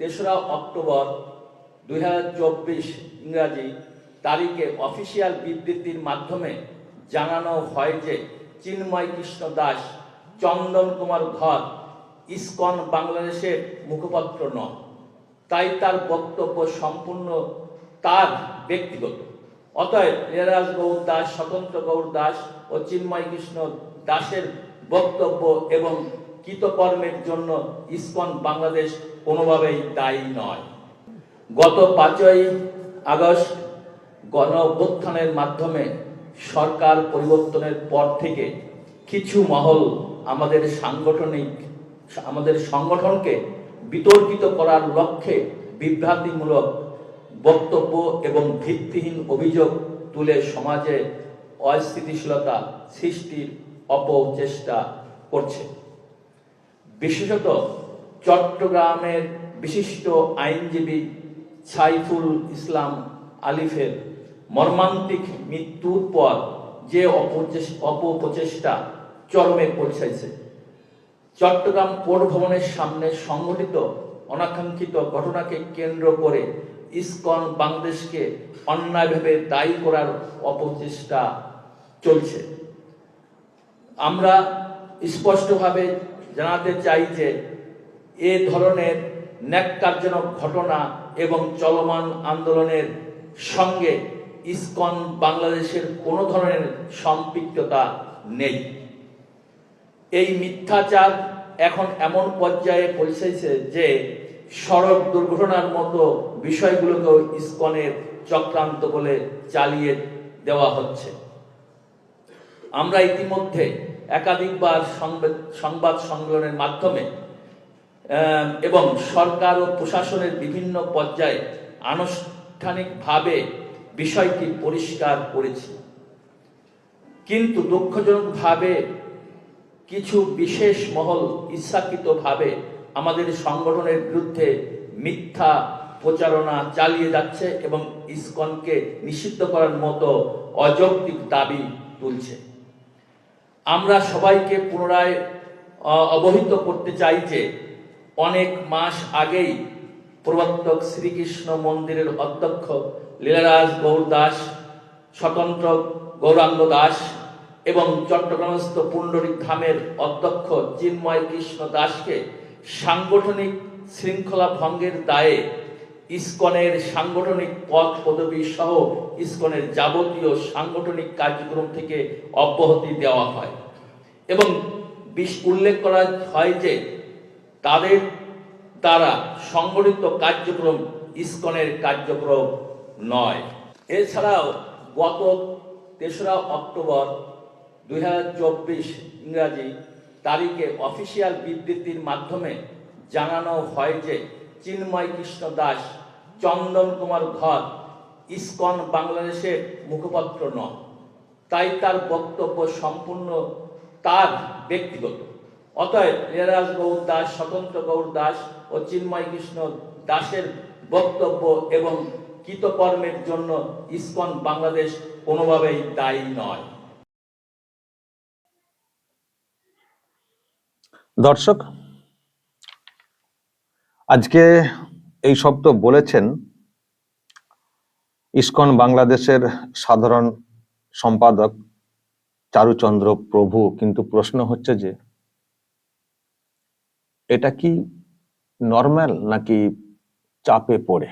তেসরা অক্টোবর দুই হাজার চব্বিশ ইংরাজি তারিখে অফিসিয়াল বিবৃতির মাধ্যমে জানানো হয় যে চিন্ময় কৃষ্ণ দাস, চন্দন কুমার ধর ইসকন বাংলাদেশের মুখপাত্র নন। তাই তার বক্তব্য সম্পূর্ণ তার ব্যক্তিগত। অতএব লীলারাজ গৌর দাস, স্বতন্ত্র গৌর দাস ও চিন্ময় কৃষ্ণ দাসের বক্তব্য এবং কৃতকর্মের জন্য ইসকন বাংলাদেশ কোনোভাবেই দায়ী নয়। গত পাঁচই আগস্ট গণ অভ্যুত্থানের মাধ্যমে সরকার পরিবর্তনের পর থেকে কিছু মহল আমাদের সাংগঠনিক, আমাদের সংগঠনকে বিতর্কিত করার লক্ষ্যে বিভ্রান্তিমূলক বক্তব্য এবং ভিত্তিহীন অভিযোগ তুলে সমাজে অস্থিতিশীলতা সৃষ্টির অপচেষ্টা করছে। বিশেষত চট্টগ্রামের বিশিষ্ট আইনজীবী সাইফুল ইসলাম আলিফের মর্মান্তিক মৃত্যুর পর যে অপপ্রচেষ্টা চরমে পৌঁছেছে চট্টগ্রাম পোর্ট ভবনের সামনে সংঘটিত অনাকাঙ্ক্ষিত ঘটনাকে কেন্দ্র করে ইসকন বাংলাদেশকে অন্যায়ভাবে দায়ী করার অপচেষ্টা চলছে। আমরা স্পষ্টভাবে জানাতে চাই যে এ ধরনের ন্যাক্কারজনক ঘটনা এবং চলমান আন্দোলনের সঙ্গে ইসকন বাংলাদেশের কোনো ধরনের সম্পৃক্ততা নেই। এই মিথ্যাচার এখন এমন পর্যায়ে পৌঁছেছে যে সড়ক দুর্ঘটনার মতো বিষয়গুলোকেও ইসকনের চক্রান্ত বলে চালিয়ে দেওয়া হচ্ছে। আমরা ইতিমধ্যে একাধিকবার সংবাদ সম্মেলনের মাধ্যমে এবং সরকার ও প্রশাসনের বিভিন্ন পর্যায়ে আনুষ্ঠানিকভাবে বিষয়টি পরিষ্কার করেছি। কিন্তু দুঃখজনকভাবে কিছু বিশেষ মহল ইচ্ছাকৃতভাবে আমাদের সংগঠনের বিরুদ্ধে মিথ্যা প্রচারণা চালিয়ে যাচ্ছে এবং ইসকনকে নিষিদ্ধ করার মতো অযৌক্তিক দাবি তুলছে। আমরা সবাইকে পুনরায় অবহিত করতে চাই যে অনেক মাস আগেই প্রবর্তক শ্রীকৃষ্ণ মন্দিরের অধ্যক্ষ লীলারাজ গৌর দাস, স্বতন্ত্র গৌরাঙ্গ দাস এবং চট্টগ্রামস্থ পুণ্ডরিক ধামের অধ্যক্ষ চিন্ময় কৃষ্ণ দাসকে সাংগঠনিক শৃঙ্খলা ভঙ্গের দায়ে ইসকনের সাংগঠনিক পদ, পদবি সহ ইসকনের যাবতীয় সাংগঠনিক কার্যক্রম থেকে অব্যাহতি দেওয়া হয়। এবং উল্লেখ করা হয় যে তাদের দ্বারা সংগঠিত কার্যক্রম ইসকনের কার্যক্রম নয়। এছাড়াও গত তেসরা অক্টোবর দু হাজার চব্বিশ ইংরাজি তারিখে অফিসিয়াল বিবৃতির মাধ্যমে জানানো হয় যে চিন্ময় কৃষ্ণ দাস, চন্দন কুমার ধর ইসকন বাংলাদেশের মুখপাত্র নন। তাই তার বক্তব্য সম্পূর্ণ তার ব্যক্তিগত। অতএব লীলারাজ গৌর দাস, স্বতন্ত্র গৌর দাস ও চিন্ময় কৃষ্ণ দাসের বক্তব্য এবং কৃতকর্মের জন্য ইসকন বাংলাদেশ কোনোভাবেই দায়ী নয়। দর্শক আজকে এই শব্দ বলেছেন ইস্কন বাংলাদেশের সাধারণ সম্পাদক চারুচন্দ্র প্রভু, কিন্তু প্রশ্ন হচ্ছে যে, এটা কি নর্মাল নাকি চাপে পড়ে?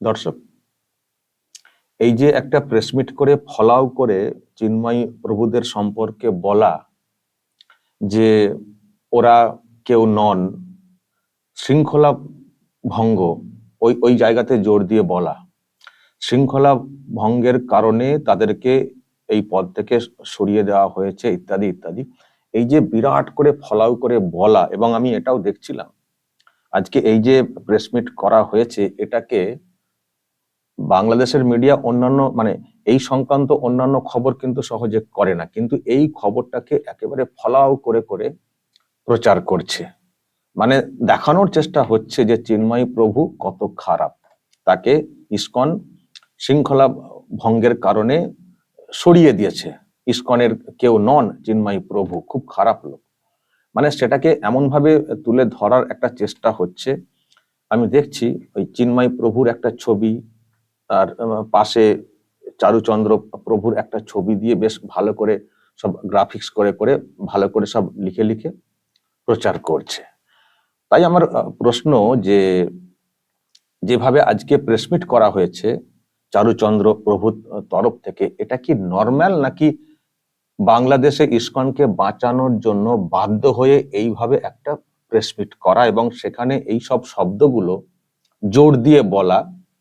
দর্শক, এই যে একটা প্রেসমিট করে ফলাও করে চিন্ময় প্রভুদের সম্পর্কে বলা যে ওরা কেউ নন। শৃঙ্খলা ভঙ্গ, ওই ওই জায়গাতে জোর দিয়ে বলা। শৃঙ্খলা ভঙ্গের কারণে তাদেরকে এই পদ থেকে সরিয়ে দেওয়া হয়েছে, ইত্যাদি ইত্যাদি। এই যে বিরাট করে ফলাও করে বলা, এবং আমি এটাও দেখছিলাম। আজকে এই যে প্রেসমিট করা হয়েছে, এটাকে বাংলাদেশের মিডিয়া অন্যান্য মানে এই সংক্রান্ত অন্যান্য খবর কিন্তু সহজে করে না। কিন্তু এই খবরটাকে একেবারে ফলাও করে করে প্রচার করছে। মানে দেখানোর চেষ্টা হচ্ছে যে চিন্ময় প্রভু কত খারাপ। তাকে ইস্কন শৃঙ্খলা ভঙ্গের কারণে সরিয়ে দিয়েছে। ইস্কনের কেউ নন চিন্ময় প্রভু, খুব খারাপ লোক। মানে সেটাকে এমনভাবে তুলে ধরার একটা চেষ্টা হচ্ছে। আমি দেখছি ওই চিন্ময় প্রভুর একটা ছবি আর পাশে চারুচন্দ্র প্রভুর একটা ছবি দিয়ে বেশ ভালো করে সব গ্রাফিক্স করে করে ভালো করে সব লিখে লিখে প্রচার করছে। তাই আমার প্রশ্ন যে, যেভাবে আজকে প্রেসমিট করা হয়েছে, চারুচন্দ্র প্রভুর তরফ থেকে, এটা কি নর্মাল নাকি বাংলাদেশে ইস্কনকে বাঁচানোর জন্য বাধ্য হয়ে এইভাবে একটা প্রেসমিট করা এবং সেখানে এই সব শব্দগুলো জোর দিয়ে বলা,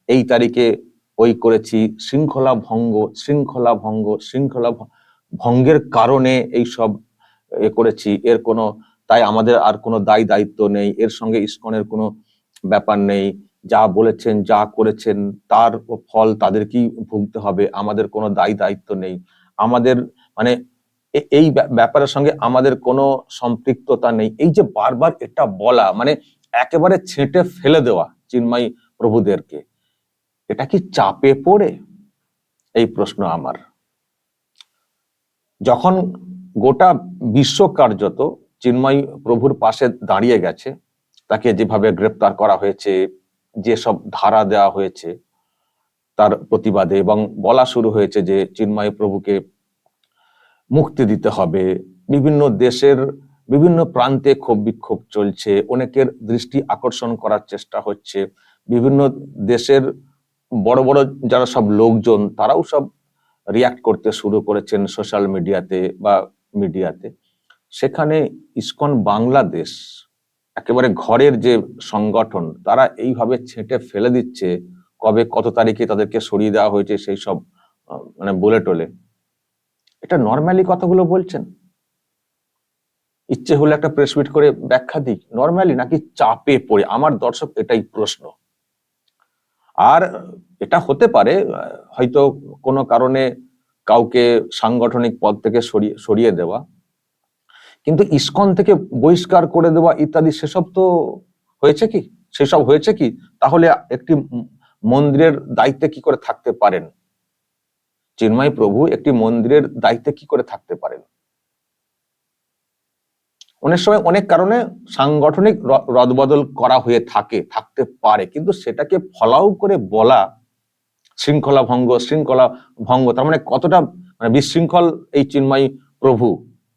এই তারিখে ওই করেছি, শৃঙ্খলা ভঙ্গ শৃঙ্খলা ভঙ্গ, শৃঙ্খলা ভঙ্গের কারণে এই সব, এ করেছি, এর কোনো তাই আমাদের আর কোনো দায় দায়িত্ব নেই। এর সঙ্গে ইস্কনের কোনো ব্যাপার নেই। যা বলেছেন, যা করেছেন, তার ফল তাদেরকেই ভুগতে হবে। আমাদের কোনো দায় দায়িত্ব নেই। আমাদের মানে এই ব্যা- ব্যাপারের সঙ্গে আমাদের কোনো সম্পৃক্ততা নেই। এই যে বারবার এটা বলা মানে একেবারে ছেঁটে ফেলে দেওয়া চিন্ময় প্রভুদেরকে, এটা কি চাপে পড়ে? এই প্রশ্ন আমার। যখন গোটা বিশ্ব কার্যত চিন্ময় প্রভুর পাশে দাঁড়িয়ে গেছে। তাকে যেভাবে গ্রেপ্তার করা হয়েছে, যেসব ধারা দেওয়া হয়েছে, তার প্রতিবাদে এবং বলা শুরু হয়েছে যে চিন্ময় প্রভুকে মুক্তি দিতে হবে। বিভিন্ন দেশের বিভিন্ন প্রান্তে ক্ষোভ বিক্ষোভ চলছে, অনেকের দৃষ্টি আকর্ষণ করার চেষ্টা হচ্ছে। বিভিন্ন দেশের বড় বড় যারা সব লোকজন, তারাও সব রিয়াক্ট করতে শুরু করেছেন সোশ্যাল মিডিয়াতে বা মিডিয়াতে সেখানে ইসকন বাংলাদেশ, একেবারে ঘরের যে সংগঠন, তারা এইভাবে ছেঁটে ফেলে দিচ্ছে কবে কত তারিখে তাদেরকে সরিয়ে দেওয়া হয়েছে সেই সব মানে বলে টলে। এটা নর্মালি কথাগুলো বলছেন। ইচ্ছে হলে একটা প্রেস মিট করে ব্যাখ্যা দিই নর্মালি নাকি চাপে পড়ে, আমার দর্শক এটাই প্রশ্ন। আর এটা হতে পারে, হয়তো কোনো কারণে কাউকে সাংগঠনিক পদ থেকে সরিয়ে সরিয়ে দেওয়া। কিন্তু ইস্কন থেকে বহিষ্কার করে দেওয়া ইত্যাদি সেসব তো হয়েছে কি? সেসব হয়েছে কি? তাহলে একটি মন্দিরের দায়িত্বে কি করে থাকতে পারেন? চিন্ময় প্রভু একটি মন্দিরের দায়িত্বে কি করে থাকতে পারেন? অনেক সময় অনেক কারণে সাংগঠনিক রদবদল করা হয়ে থাকে, থাকতে পারে। কিন্তু সেটাকে ফলাও করে বলা শৃঙ্খলা ভঙ্গ শৃঙ্খলা ভঙ্গ তার মানে কতটা মানে বিশৃঙ্খল এই চিন্ময় প্রভু?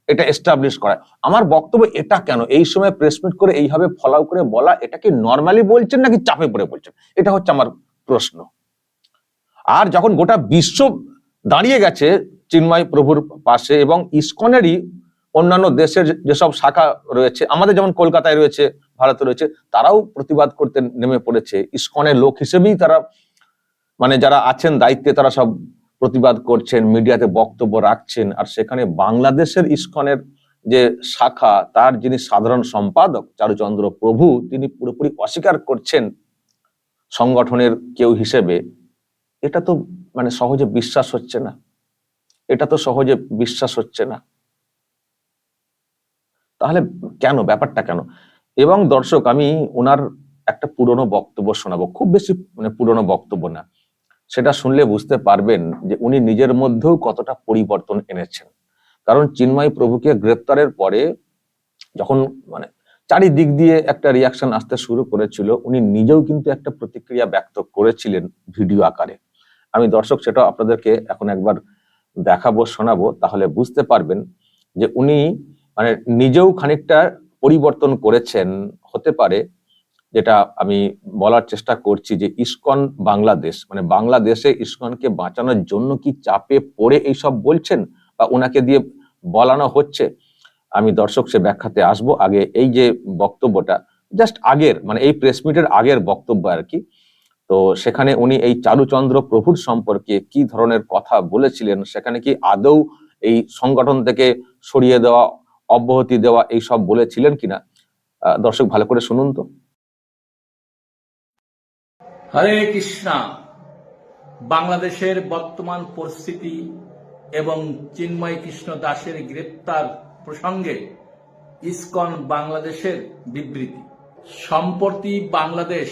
এটা এস্টাবলিশ করা আমার বক্তব্য এটা কেন? এই সময় প্রেসমিট করে এইভাবে ফলাও করে বলা, এটা কি নর্মালি বলছেন নাকি চাপে পড়ে বলছেন? এটা হচ্ছে আমার প্রশ্ন। আর যখন গোটা বিশ্ব দাঁড়িয়ে গেছে চিন্ময় প্রভুর পাশে এবং ইসকনেরই অন্যান্য দেশের যেসব শাখা রয়েছে, আমাদের যেমন কলকাতায় রয়েছে, ভারতে রয়েছে, তারাও প্রতিবাদ করতে নেমে পড়েছে। ইসকনের লোক হিসেবেই তারা মানে যারা আছেন, দায়িত্বে তারা সব প্রতিবাদ করছেন, মিডিয়াতে বক্তব্য রাখছেন, আর সেখানে বাংলাদেশের ইস্কনের যে শাখা, তার যিনি সাধারণ সম্পাদক চারুচন্দ্র প্রভু, তিনি পুরোপুরি অস্বীকার করছেন সংগঠনের কেউ হিসেবে। এটা তো মানে সহজে বিশ্বাস হচ্ছে না। এটা তো সহজে বিশ্বাস হচ্ছে না। তাহলে কেন, ব্যাপারটা কেন? এবং দর্শক, আমি ওনার একটা পুরনো বক্তব্য শোনাবো। খুব বেশি মানে পুরনো বক্তব্য না। সেটা শুনলে বুঝতে পারবেন যে উনি নিজের মধ্যেও কতটা পরিবর্তন এনেছেন। কারণ চিন্ময় প্রভুকে গ্রেপ্তারের পরে যখন মানে চারিদিক দিয়ে একটা রিয়াকশন আসতে শুরু করেছিল, উনি নিজেও কিন্তু একটা প্রতিক্রিয়া ব্যক্ত করেছিলেন ভিডিও আকারে। আমি দর্শক, সেটা আপনাদেরকে এখন একবার দেখাবো, শোনাবো, তাহলে বুঝতে পারবেন যে উনি মানে নিজেও খানিকটা পরিবর্তন করেছেন, হতে পারে যেটা আমি বলার চেষ্টা করছি যে ইসকন বাংলাদেশ মানে বাংলাদেশে ইসকনকে বাঁচানোর জন্য কি চাপে পড়ে এইসব বলছেন বা ওনাকে দিয়ে বলানো হচ্ছে? আমি দর্শক সে ব্যাখ্যাতে আসব। আগে এই যে বক্তব্যটা জাস্ট আগের মানে এই প্রেস মিটের আগের বক্তব্য আর কি। তো সেখানে উনি এই চারুচন্দ্র প্রভুর সম্পর্কে কি ধরনের কথা বলেছিলেন, সেখানে কি আদৌ এই সংগঠন থেকে সরিয়ে দেওয়া, অব্যাহতি দেওয়া এই সব বলেছিলেন কিনা? দর্শক ভালো করে শুনুন তো। হরে কৃষ্ণা। বাংলাদেশের বর্তমান পরিস্থিতি এবং চিন্ময় কৃষ্ণ দাসের গ্রেপ্তার প্রসঙ্গে ইসকন বাংলাদেশের বিবৃতি। সম্প্রতি বাংলাদেশ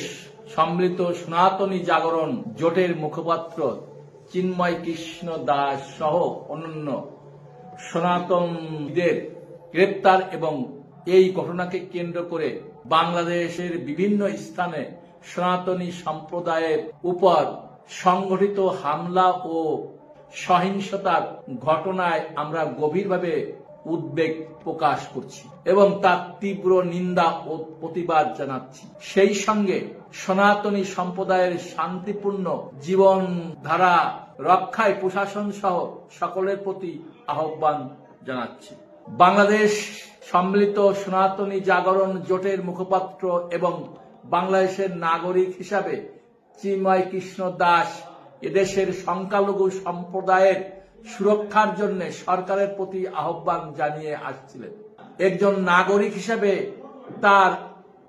সম্মিলিত সনাতনী জাগরণ জোটের মুখপাত্র চিন্ময় কৃষ্ণ দাস সহ অন্যান্য সনাতনদের গ্রেপ্তার এবং এই ঘটনাকে কেন্দ্র করে বাংলাদেশের বিভিন্ন স্থানে সনাতনী সম্প্রদায়ের উপর সংগঠিত হামলা ও সহিংসতার ঘটনায় আমরা গভীরভাবে উদ্বেগ প্রকাশ করছি এবং তার তীব্র নিন্দা ও প্রতিবাদ জানাচ্ছি। সেই সঙ্গে সনাতনী সম্প্রদায়ের শান্তিপূর্ণ জীবন ধারা রক্ষায় প্রশাসন সহ সকলের প্রতি আহ্বান জানাচ্ছি। বাংলাদেশ সম্মিলিত সনাতনী জাগরণ জোটের মুখপাত্র এবং বাংলাদেশের নাগরিক হিসাবে চিন্ময় কৃষ্ণ দাস এদেশের সংখ্যালঘু সম্প্রদায়ের সুরক্ষার জন্য সরকারের প্রতি আহ্বান জানিয়ে আসছিলেন। একজন নাগরিক হিসাবে তার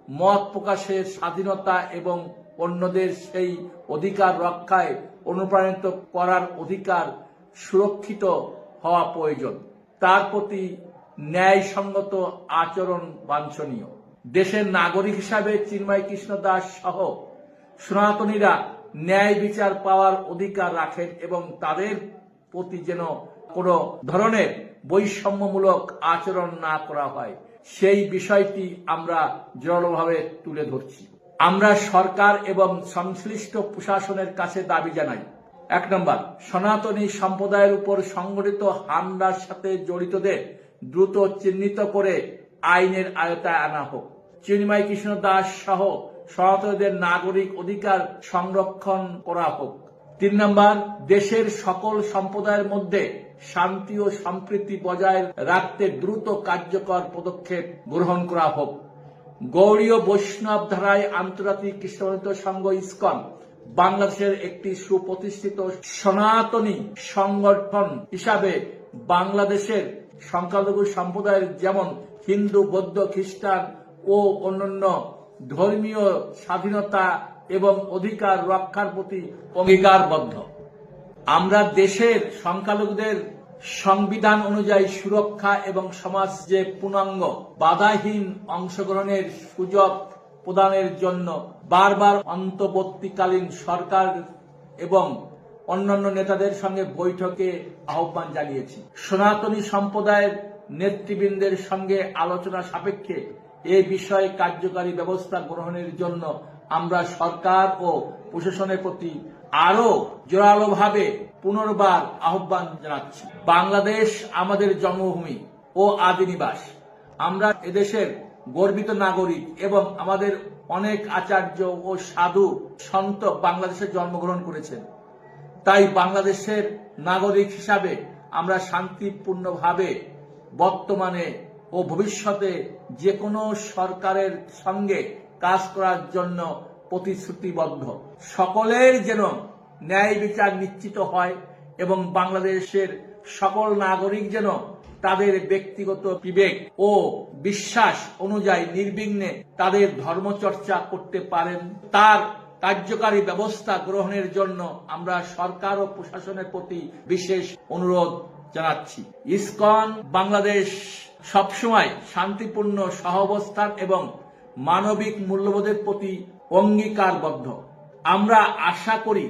মত প্রকাশের স্বাধীনতা এবং অন্যদের সেই অধিকার রক্ষায় অনুপ্রাণিত করার অধিকার সুরক্ষিত হওয়া প্রয়োজন। তার প্রতি ন্যায়সঙ্গত আচরণ বাঞ্ছনীয়। দেশের নাগরিক হিসাবে চিন্ময় কৃষ্ণ দাস সহ সনাতনীরা ন্যায় বিচার পাওয়ার অধিকার রাখেন এবং তাদের প্রতি যেন কোনো ধরনের বৈষম্যমূলক আচরণ না করা হয়, সেই বিষয়টি আমরা জোরালোভাবে তুলে ধরছি। আমরা সরকার এবং সংশ্লিষ্ট প্রশাসনের কাছে দাবি জানাই। এক নম্বর, সনাতনী সম্প্রদায়ের উপর সংগঠিত হামলার সাথে জড়িতদের দ্রুত চিহ্নিত করে আইনের আয়তায় আনা হোক। চিন্ময় কৃষ্ণ দাস সহ সনাতনীদের নাগরিক অধিকার সংরক্ষণ করা হোক। তিন নম্বর, দেশের সকল সম্প্রদায়ের মধ্যে শান্তি ও সম্প্রীতি বজায় রাখতে দ্রুত কার্যকর পদক্ষেপ গ্রহণ করা হোক। গৌরীয় বৈষ্ণব ধারায় আন্তর্জাতিক কৃষ্ণবন্ত সংঘ ইস্কন বাংলাদেশের একটি সুপ্রতিষ্ঠিত সনাতনী সংগঠন হিসাবে বাংলাদেশের সংখ্যালঘু সম্প্রদায়ের যেমন হিন্দু, বৌদ্ধ, খ্রিস্টান ও অন্যান্য ধর্মীয় স্বাধীনতা এবং অধিকার রক্ষার প্রতি অঙ্গীকারবদ্ধ। আমরা দেশের সংখ্যালঘুদের সংবিধান অনুযায়ী সুরক্ষা এবং সমাজ যে পূর্ণাঙ্গ, বাধাহীন অংশগ্রহণের সুযোগ প্রদানের জন্য বারবার অন্তর্বর্তীকালীন সরকার এবং অন্যান্য নেতাদের সঙ্গে বৈঠকে আহ্বান জানিয়েছি। সনাতনী সম্প্রদায়ের নেতৃবৃন্দের সঙ্গে আলোচনা সাপেক্ষে এ বিষয়ে কার্যকারী ব্যবস্থা গ্রহণের জন্য আমরা সরকার ও প্রশাসনের প্রতি আরও জোরালোভাবে পুনর্বার আহ্বান জানাচ্ছি। বাংলাদেশ আমাদের জন্মভূমি ও আদিনিবাস আমরা এদেশের গর্বিত নাগরিক এবং আমাদের অনেক আচার্য ও সাধু সন্ত বাংলাদেশে জন্মগ্রহণ করেছেন। তাই বাংলাদেশের নাগরিক হিসাবে আমরা শান্তিপূর্ণভাবে বর্তমানে ও ভবিষ্যতে যে কোনো সরকারের সঙ্গে কাজ করার জন্য প্রতিশ্রুতিবদ্ধ। সকলের যেন ন্যায় বিচার নিশ্চিত হয় এবং বাংলাদেশের সকল নাগরিক যেন তাদের ব্যক্তিগত বিবেক ও বিশ্বাস অনুযায়ী নির্বিঘ্নে তাদের ধর্মচর্চা করতে পারেন। তার কার্যকারী ব্যবস্থা গ্রহণের জন্য আমরা সরকার ও প্রশাসনের প্রতি বিশেষ অনুরোধ জানাচ্ছি। ইসকন, বাংলাদেশ সবসময় শান্তিপূর্ণ সহাবস্থান এবং মানবিক মূল্যবোধের প্রতি অঙ্গীকারবদ্ধ। আমরা আশা করি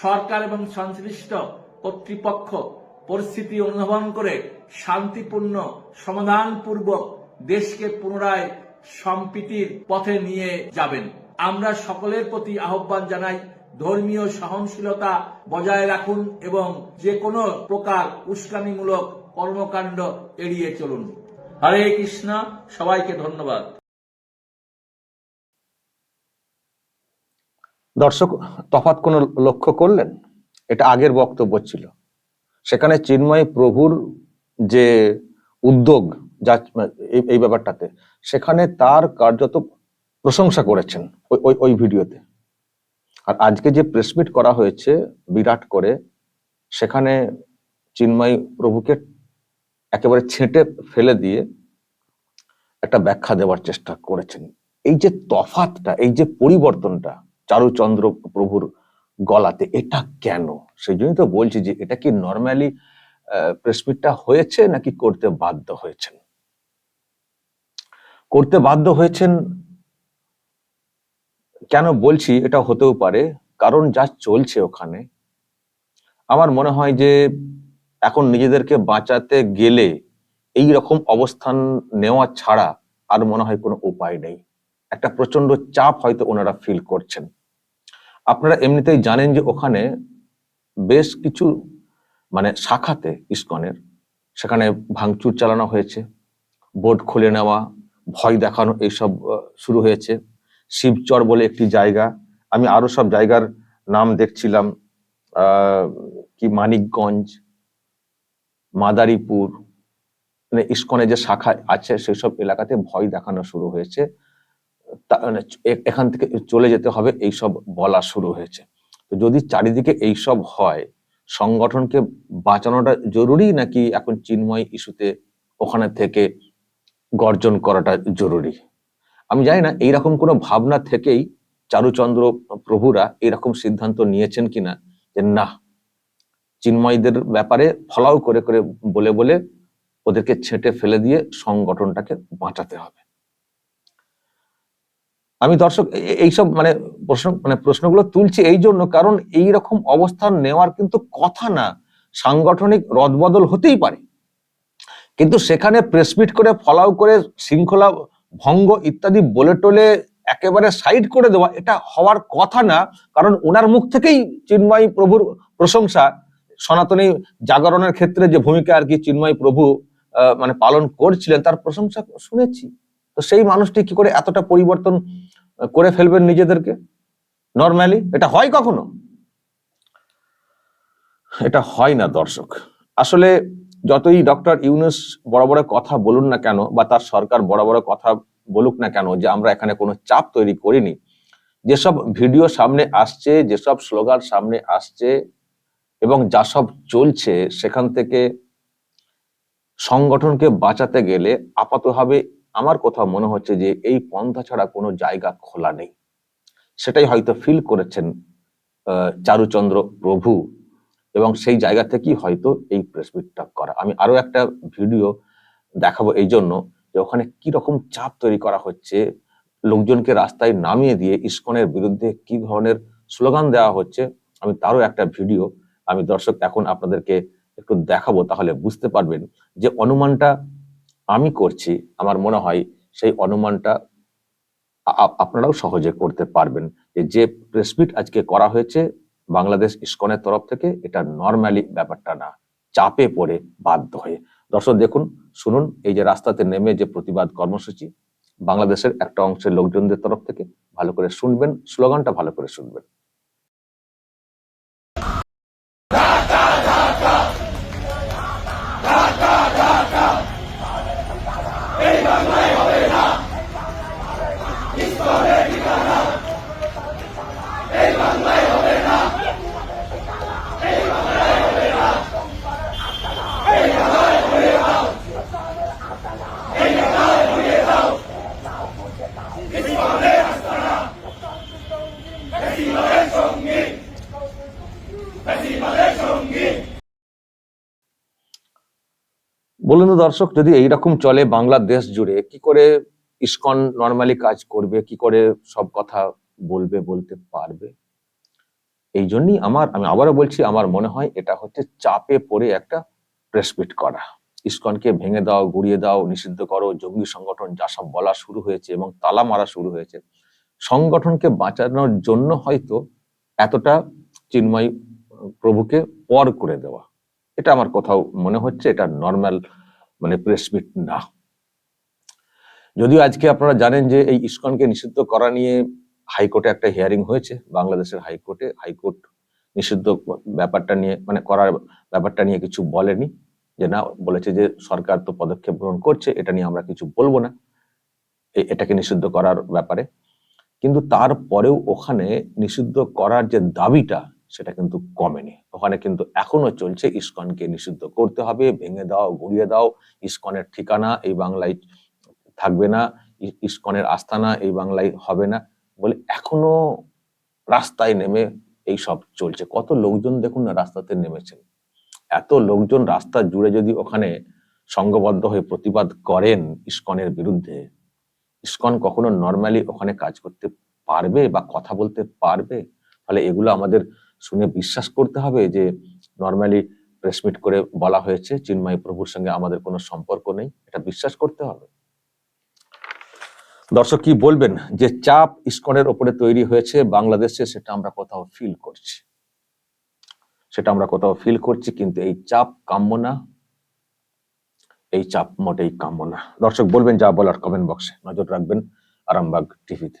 সরকার এবং সংশ্লিষ্ট কর্তৃপক্ষ পরিস্থিতি অনুধাবন করে শান্তিপূর্ণ, সমাধানপূর্বক দেশকে পুনরায় সম্প্রীতির পথে নিয়ে যাবেন। আমরা সকলের প্রতি আহ্বান জানাই ধর্মীয় সহনশীলতা বজায় রাখুন এবং যে কোনো প্রকার উস্কানিমূলক কর্মকাণ্ড এড়িয়ে চলুন। হরে কৃষ্ণ, সবাইকে ধন্যবাদ। দর্শক, তফাৎ কোনো লক্ষ্য করলেন? এটা আগের বক্তব্য ছিল। সেখানে চিন্ময় প্রভুর যে উদ্যোগ যা, এই- ব্যাপারটাতে, সেখানে তার কার্যত প্রশংসা করেছেন ওই ওই ভিডিওতে। আর আজকে যে প্রেসমিট করা হয়েছে বিরাট করে, সেখানে চিন্ময় প্রভুকে একেবারে ছেঁটে ফেলে দিয়ে একটা ব্যাখ্যা দেওয়ার চেষ্টা করেছেন। এই যে তফাতটা এই যে পরিবর্তনটা চারুচন্দ্র প্রভুর গলাতে, এটা কেন? সেই জন্যই তো বলছি যে, এটা কি নর্মালি প্রেসমিটটা হয়েছে নাকি করতে বাধ্য হয়েছেন? করতে বাধ্য হয়েছেন কেন বলছি এটা হতেও পারে? কারণ যা চলছে ওখানে, আমার মনে হয় যে এখন নিজেদেরকে বাঁচাতে গেলে এই রকম অবস্থান নেওয়া ছাড়া আর মনে হয় কোনো উপায় নেই। একটা প্রচণ্ড চাপ হয়তো ওনারা ফিল করছেন। আপনারা এমনিতেই জানেন যে ওখানে বেশ কিছু মানে শাখাতে ইস্কনের, সেখানে ভাঙচুর চালানো হয়েছে, বোর্ড খুলে নেওয়া, ভয় দেখানো এইসব শুরু হয়েছে। শিবচর বলে একটি জায়গা। আমি আরও সব জায়গার নাম দেখছিলাম কি মানিকগঞ্জ, মাদারীপুর মানে ইস্কনে যে শাখা আছে সেসব এলাকাতে ভয় দেখানো শুরু হয়েছে। মানে এখান থেকে চলে যেতে হবে, এইসব বলা শুরু হয়েছে। তো যদি চারিদিকে এইসব হয়, সংগঠনকে বাঁচানোটা জরুরি নাকি এখন চিন্ময় ইস্যুতে ওখানে থেকে গর্জন করাটা জরুরি? আমি জানি না, এইরকম কোনো ভাবনা থেকেই চারুচন্দ্র প্রভুরা এরকম সিদ্ধান্ত নিয়েছেন কিনা যে না, চিন্ময়ীদের ব্যাপারে ফলাও করে করে বলে বলে ওদেরকে ছেঁটে ফেলে দিয়ে সংগঠনটাকে বাঁচাতে হবে। আমি দর্শক এইসব মানে প্রশ্ন মানে প্রশ্নগুলো তুলছি এই জন্য কারণ এই রকম অবস্থান নেওয়ার কিন্তু কথা না। সাংগঠনিক রদবদল হতেই পারে। কিন্তু সেখানে প্রেসমিট করে, ফলাও করে, শৃঙ্খলা ভঙ্গ ইত্যাদি বলে টলে একেবারে সাইড করে দেওয়া, এটা হওয়ার কথা না। কারণ ওনার মুখ থেকেই চিন্ময় প্রভুর প্রশংসা, সনাতনী জাগরণের ক্ষেত্রে যে ভূমিকা আর কি চিন্ময় প্রভু মানে পালন করছিলেন, তার প্রশংসা শুনেছি। তো সেই মানুষটি কি করে এতটা পরিবর্তন করে ফেলবেন নিজেদেরকে? নর্মালি এটা হয় কখনো? এটা হয় না, দর্শক। আসলে যতই ডক্টর ইউনুস বড় বড় কথা বলুন না কেন বা তার সরকার বড় বড় কথা বলুক না কেন যে আমরা এখানে কোনো চাপ তৈরি করিনি, যেসব ভিডিও সামনে আসছে, যেসব স্লোগান সামনে আসছে এবং যা সব চলছে, সেখান থেকে সংগঠনকে বাঁচাতে গেলে আপাতভাবে আমার কোথাও মনে হচ্ছে যে এই পন্থা ছাড়া কোনো জায়গা খোলা নেই। সেটাই হয়তো ফিল করেছেন চারুচন্দ্র প্রভু। এবং সেই জায়গা থেকেই হয়তো এই প্রেসমিটটা করা। আমি আরও একটা ভিডিও দেখাবো এই জন্য যে ওখানে কি রকম চাপ তৈরি করা হচ্ছে, লোকজনকে রাস্তায় নামিয়ে দিয়ে ইস্কনের বিরুদ্ধে কি ধরনের স্লোগান দেওয়া হচ্ছে, আমি তারও একটা ভিডিও আমি দর্শক এখন আপনাদেরকে একটু দেখাবো, তাহলে বুঝতে পারবেন যে অনুমানটা আমি করছি, আমার মনে হয় সেই অনুমানটা আপনারাও সহজে করতে পারবেন যে প্রেসমিট আজকে করা হয়েছে বাংলাদেশ ইস্কনের তরফ থেকে এটা নর্মালি ব্যাপারটা না, চাপে পড়ে বাধ্য হয়ে। দর্শক, দেখুন, শুনুন, এই যে রাস্তাতে নেমে যে প্রতিবাদ কর্মসূচি, বাংলাদেশের একটা অংশের লোকজনদের তরফ থেকে ভালো করে শুনবেন, স্লোগানটা ভালো করে শুনবেন। বলুন তো দর্শক, যদি এইরকম চলে বাংলাদেশ জুড়ে, কি করে ইসকন নর্মালি কাজ করবে, কি করে সব কথা বলবে, বলতে পারবে? এই জন্যই আমার, আমি আবারও বলছি, আমার মনে হয় এটা হচ্ছে চাপে পড়ে একটা প্রেসমিট করা। ইসকনকে ভেঙে দাও, গুড়িয়ে দাও, নিষিদ্ধ করো, জঙ্গি সংগঠন যা সব বলা শুরু হয়েছে এবং তালা মারা শুরু হয়েছে। সংগঠনকে বাঁচানোর জন্য হয়তো এতটা চিন্ময় প্রভুকে পর করে দেওয়া। এটা আমার কোথাও মনে হচ্ছে, এটা নর্মাল মানে প্রেসমিট না। যদিও আজকে আপনারা জানেন যে এই ইস্কনকে নিষিদ্ধ করা নিয়ে হাইকোর্টে একটা হিয়ারিং হয়েছে, বাংলাদেশের হাইকোর্টে। হাইকোর্ট নিষিদ্ধ ব্যাপারটা নিয়ে মানে করার ব্যাপারটা নিয়ে কিছু বলেনি, যে না, বলেছে যে সরকার তো পদক্ষেপ গ্রহণ করছে, এটা নিয়ে আমরা কিছু বলব না। এটাকে নিষিদ্ধ করার ব্যাপারে। কিন্তু তারপরেও ওখানে নিষিদ্ধ করার যে দাবিটা সেটা কিন্তু কমেনি। ওখানে কিন্তু এখনও চলছে ইস্কনকে নিষিদ্ধ করতে হবে, ভেঙে দাও, গুড়িয়ে দাও, ইস্কনের ঠিকানা এই বাংলায় থাকবে না ইস্কনের আস্তানা এই বাংলায় হবে না বলে এখনও রাস্তায় নেমে এই সব চলছে। কত লোকজন দেখুন না রাস্তাতে নেমেছেন। এত লোকজন রাস্তা জুড়ে যদি ওখানে সংঘবদ্ধ হয়ে প্রতিবাদ করেন ইস্কনের বিরুদ্ধে, ইস্কন কখনো নর্মালি ওখানে কাজ করতে পারবে বা কথা বলতে পারবে? ফলে এগুলো আমাদের শুনে বিশ্বাস করতে হবে যে নর্মালি প্রেসমিট করে বলা হয়েছে, চিন্ময় প্রভুর সঙ্গে আমাদের কোনো সম্পর্ক নেই, এটা বিশ্বাস করতে হবে। দর্শক কি বলবেন? যে চাপ ইস্কনের ওপরে তৈরি হয়েছে বাংলাদেশে, সেটা আমরা কোথাও ফিল করছি। সেটা আমরা কোথাও ফিল করছি, কিন্তু এই চাপ কাম্য না। এই চাপ মোটেই কাম্য না। দর্শক বলবেন যা বলার কমেন্ট বক্সে নজর রাখবেন আরামবাগ টিভিতে